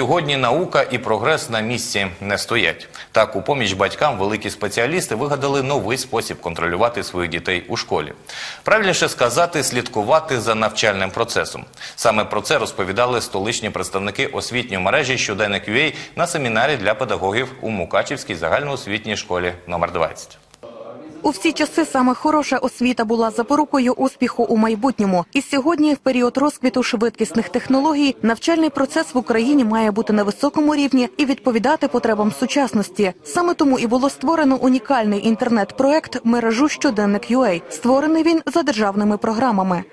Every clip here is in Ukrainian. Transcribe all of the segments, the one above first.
Сьогодні наука і прогрес на місці не стоять. Так, у поміч батькам великі спеціалісти вигадали новий спосіб контролювати своїх дітей у школі. Правильніше сказати, слідкувати за навчальним процесом. Саме про це розповідали столичні представники освітньої мережі щоденник UA на семінарі для педагогів у Мукачівській загальноосвітній школі номер 20. У всі часи саме хороша освіта була запорукою успіху у майбутньому. І сьогодні, в період розквіту швидкісних технологій, навчальний процес в Україні має бути на високому рівні і відповідати потребам сучасності. Саме тому і було створено унікальний інтернет-проект мережу щоденник UA. Створений він за державними програмами.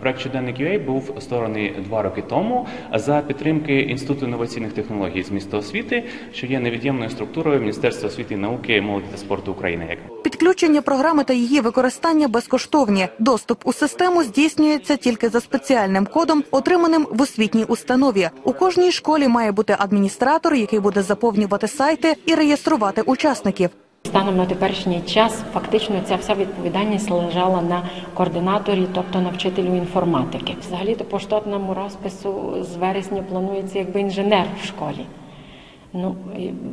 Проект щоденник UA був створений два роки тому за підтримки Інституту інноваційних технологій з міста освіти, що є невід'ємною структурою Міністерства освіти науки, молоді та спорту України. Підключення програми та її використання безкоштовні. Доступ у систему здійснюється тільки за спеціальним кодом, отриманим в освітній установі. У кожній школі має бути адміністратор, який буде заповнювати сайти і реєструвати учасників. Станом на теперішній час фактично ця вся відповідальність лежала на координаторі, тобто на вчителю інформатики. Взагалі то по штатному розпису з вересня планується якби інженер в школі. Ну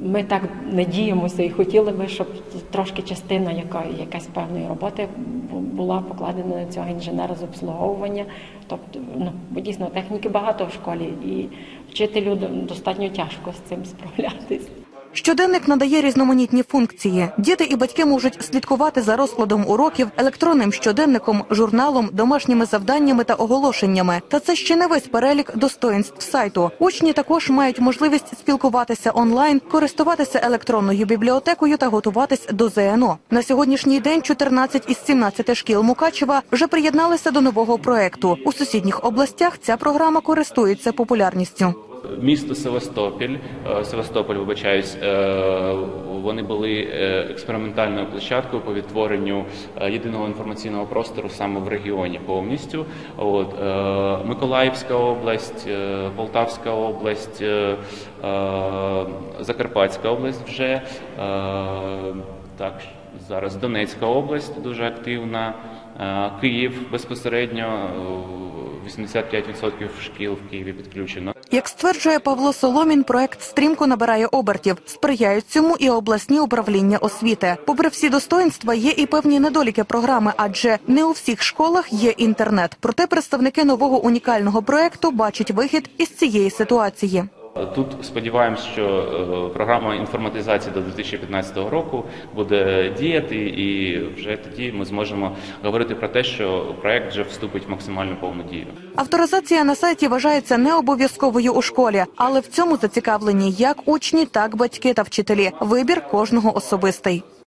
ми так надіємося і хотіли би, щоб трошки частина яка, якась певної роботи була покладена на цього інженера з обслуговування. Тобто, ну дійсно техніки багато в школі, і вчителю достатньо тяжко з цим справлятись. Щоденник надає різноманітні функції. Діти і батьки можуть слідкувати за розкладом уроків, електронним щоденником, журналом, домашніми завданнями та оголошеннями. Та це ще не весь перелік достоїнств сайту. Учні також мають можливість спілкуватися онлайн, користуватися електронною бібліотекою та готуватись до ЗНО. На сьогоднішній день 14 із 17 шкіл Мукачева вже приєдналися до нового проекту. У сусідніх областях ця програма користується популярністю. Місто Севастополь, е, Севастополь, вибачаюсь, е, вони були е, експериментальною площадкою по відтворенню єдиного інформаційного простору саме в регіоні повністю. От Миколаївська область, Полтавська область, Закарпатська область вже так зараз Донецька область дуже активна, Київ безпосередньо. е, 85% шкіл в Києві підключено. Як стверджує Павло Соломін, проект стрімко набирає обертів. Сприяють цьому і обласні управління освіти. Попри всі достоинства, є і певні недоліки програми, адже не у всіх школах є інтернет. Проте представники нового унікального проекту бачать вихід із цієї ситуації. Тут сподіваємось, що е, програма інформатизації до 2015 року буде діяти, і вже тоді ми зможемо говорити про те, що проект вже вступить в максимально повну дію. Авторизація на сайті вважається не обов'язковою у школі, але в цьому зацікавлені як учні, так батьки та вчителі. Вибір кожного особистий.